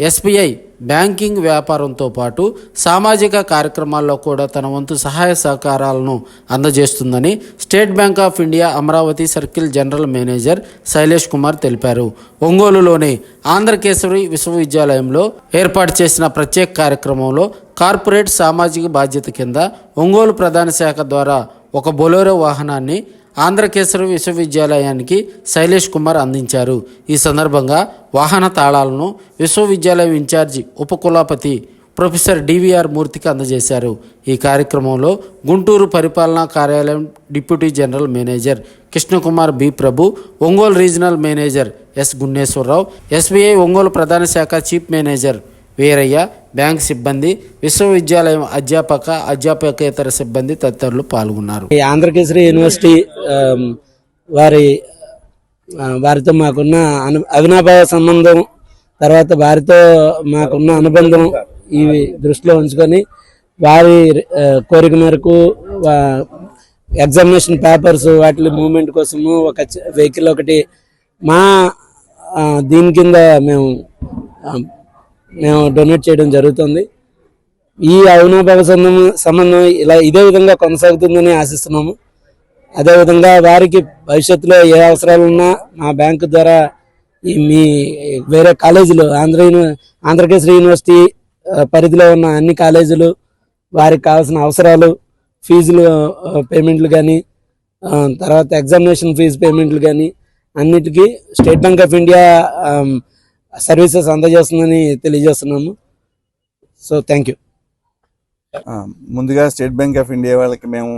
SBI banking వ్యాపారంతో పాటు సామాజిక కార్యక్రమాల్లో కూడా తన వంతు సహాయ సహకారాలను అందజేస్తుందని State Bank of India Amaravati circle general manager Shailesh Kumar తెలిపారు. ఒంగోలులోని ఆంధ్రకేశరి విశ్వవిద్యాలయంలో ఏర్పాటు చేసిన ప్రత్యేక కార్యక్రమంలో కార్పొరేట్ సామాజిక బాధ్యత కింద ఒంగోలు ప్రధాన శాఖ ద్వారా ఒక బొలెరో వాహనాన్ని ఆంధ్రకేసరి విశ్వవిద్యాలయానికి శైలేష్ కుమార్ అందించారు. ఈ సందర్భంగా వాహన తాళాలను విశ్వవిద్యాలయం ఇన్ఛార్జి ఉపకులపతి ప్రొఫెసర్ డివిఆర్ మూర్తికి అందజేశారు. ఈ కార్యక్రమంలో గుంటూరు పరిపాలనా కార్యాలయం deputy general manager Krishnakumar B Prabhu Ongole regional manager S Gunneswararao SBI Ongole ప్రధాన శాఖ చీఫ్ మేనేజర్ వీరయ్య బ్యాంక్ సిబ్బంది విశ్వవిద్యాలయం అధ్యాపక అధ్యాపకేతర సిబ్బంది తదితరులు పాల్గొన్నారు. ఈ ఆంధ్రకేసరి యూనివర్సిటీ వారి వారితో మాకున్న అను అవినాభావ సంబంధం తర్వాత వారితో మాకున్న అనుబంధం ఇవి దృష్టిలో ఉంచుకొని వారి కోరిక మేరకు వా- ఎగ్జామినేషన్ పేపర్స్ వాటి మూమెంట్ కోసము ఒక వెహికల్ ఒకటి మా దీని కింద మేము మేము డొనేట్ చేయడం జరుగుతుంది. ఈ అవినాభావ సంబంధం సంబంధం ఇలా ఇదే విధంగా కొనసాగుతుందని ఆశిస్తున్నాము. అదేవిధంగా వారికి భవిష్యత్తులో ఏ అవసరాలు ఉన్నా మా బ్యాంకు ద్వారా మీ వేరే కాలేజీలు ఆంధ్ర యూని- ఆంధ్రకేశ్వరి యూనివర్సిటీ పరిధిలో ఉన్న అన్ని కాలేజీలు వారికి కావాల్సిన అవసరాలు ఫీజులు పేమెంట్లు కానీ తర్వాత ఎగ్జామినేషన్ ఫీజు పేమెంట్లు కానీ అన్నిటికీ State Bank of India services అందజేస్తుందని తెలియజేస్తున్నాము. So thank you. ముందుగా స్టేట్ బ్యాంక్ ఆఫ్ ఇండియా వాళ్ళకి మేము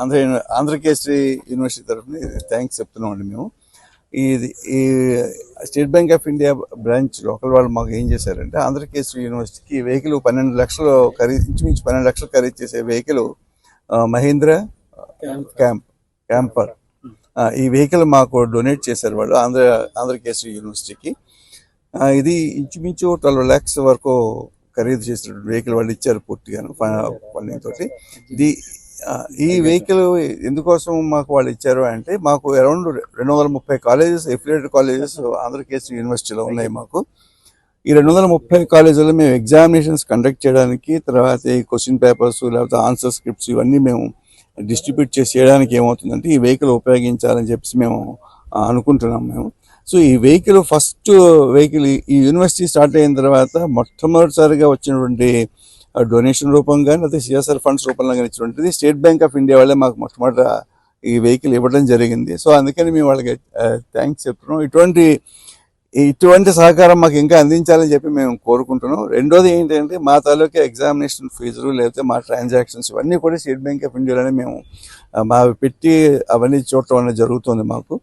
ఆంధ్ర ఆంధ్రకేశ్రీ యూనివర్సిటీ తరఫున థ్యాంక్స్ చెప్తున్నాం అండి మేము. ఇది ఈ State Bank of India branch local వాళ్ళు మాకు ఏం చేశారంటే ఆంధ్రకేశ్రీ యూనివర్సిటీకి వెహికల్ పన్నెండు లక్షలు ఖరీదు ఇంచుమించు పన్నెండు లక్షలు ఖరీదు చేసే వెహికల్ మహీంద్ర క్యాంప్ క్యాంపర్. ఈ వెహికల్ మాకు డొనేట్ చేశారు వాళ్ళు ఆంధ్ర ఆంధ్రకేశ్వరి యూనివర్సిటీకి. ఇది ఇంచుమించు ట్వెల్వ్ ల్యాక్స్ వరకు ఖరీదు చేసిన వెహికల్ వాళ్ళు ఇచ్చారు పూర్తిగాను ఫండింగ్ తోటి ఆ, ఈ వెహికల్ ఎందుకోసం మాకు వాళ్ళు ఇచ్చారు అంటే మాకు అరౌండ్ రెండు వందల ముప్పై కాలేజెస్ ఎఫిలియేటెడ్ కాలేజెస్ ఆంధ్రకేశ్వరి యూనివర్సిటీలో ఉన్నాయి మాకు. ఈ రెండు వందల ముప్పై కాలేజీలో మేము ఎగ్జామినేషన్స్ కండక్ట్ చేయడానికి తర్వాత ఈ క్వశ్చన్ పేపర్స్ లేకపోతే ఆన్సర్ స్క్రిప్ట్స్ ఇవన్నీ మేము డిస్ట్రిబ్యూట్ చేసి చేయడానికి ఏమవుతుందంటే ఈ వెహికల్ ఉపయోగించాలని చెప్పి మేము అనుకుంటున్నాం మేము. సో ఈ వెహికల్ ఫస్ట్ వెహికల్ ఈ యూనివర్సిటీ స్టార్ట్ అయిన తర్వాత మొట్టమొదటిసారిగా వచ్చినటువంటి డొనేషన్ రూపంగా కానీ లేదా సిఎస్ఆర్ ఫండ్స్ రూపంలో కానీ ఇచ్చినటువంటిది స్టేట్ బ్యాంక్ ఆఫ్ ఇండియా వాళ్ళే మాకు మొట్టమొదట ఈ వెహికల్ ఇవ్వడం జరిగింది. సో అందుకని మేము వాళ్ళకి థ్యాంక్స్ చెప్తున్నాం. ఇటువంటి ఇటువంటి సహకారం మాకు ఇంకా అందించాలని చెప్పి మేము కోరుకుంటున్నాం. రెండోది ఏంటంటే మా తాలూకా ఎగ్జామినేషన్ ఫీజులు లేకపోతే మా ట్రాన్సాక్షన్స్ ఇవన్నీ కూడా స్టేట్ బ్యాంక్ ఆఫ్ ఇండియాలోనే మేము మా పెట్టి అవన్నీ చూడటం అనేది జరుగుతుంది మాకు.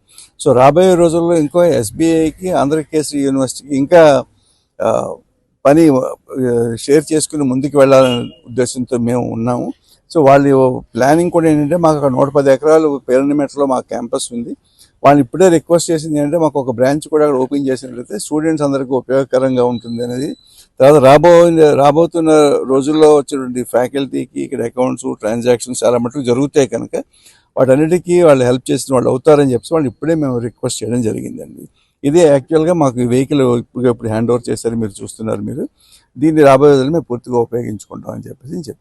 సో రాబోయే రోజుల్లో ఇంకో ఎస్బీఐకి ఆంధ్రకేశ్వరి యూనివర్సిటీకి ఇంకా పని షేర్ చేసుకుని ముందుకు వెళ్ళాలనే ఉద్దేశంతో మేము ఉన్నాము. సో వాళ్ళు ప్లానింగ్ కూడా ఏంటంటే మాకు అక్కడ నూట పది ఎకరాలు పేరునిమెట్లో మా క్యాంపస్ ఉంది. వాళ్ళు ఇప్పుడే రిక్వెస్ట్ చేసింది ఏంటంటే మాకు ఒక బ్రాంచ్ కూడా అక్కడ ఓపెన్ చేసినట్లయితే స్టూడెంట్స్ అందరికీ ఉపయోగకరంగా ఉంటుంది అనేది. తర్వాత రాబో రాబోతున్న రోజుల్లో వచ్చినటువంటి ఫ్యాకల్టీకి ఇక్కడ అకౌంట్స్ ట్రాన్సాక్షన్స్ చాలా మటుకు జరుగుతాయి కనుక వాటన్నిటికీ వాళ్ళు హెల్ప్ చేసిన వాళ్ళు అవుతారని చెప్పి వాళ్ళు ఇప్పుడే మేము రిక్వెస్ట్ చేయడం జరిగిందండి. ఇదే యాక్చువల్గా మాకు ఈ వెహికల్ ఇప్పుడు ఇప్పుడు హ్యాండ్ ఓవర్ చేశారు మీరు చూస్తున్నారు మీరు. దీన్ని రాబోయే రోజులు మేము పూర్తిగా ఉపయోగించుకుంటాం అని చెప్పేసి చెప్పి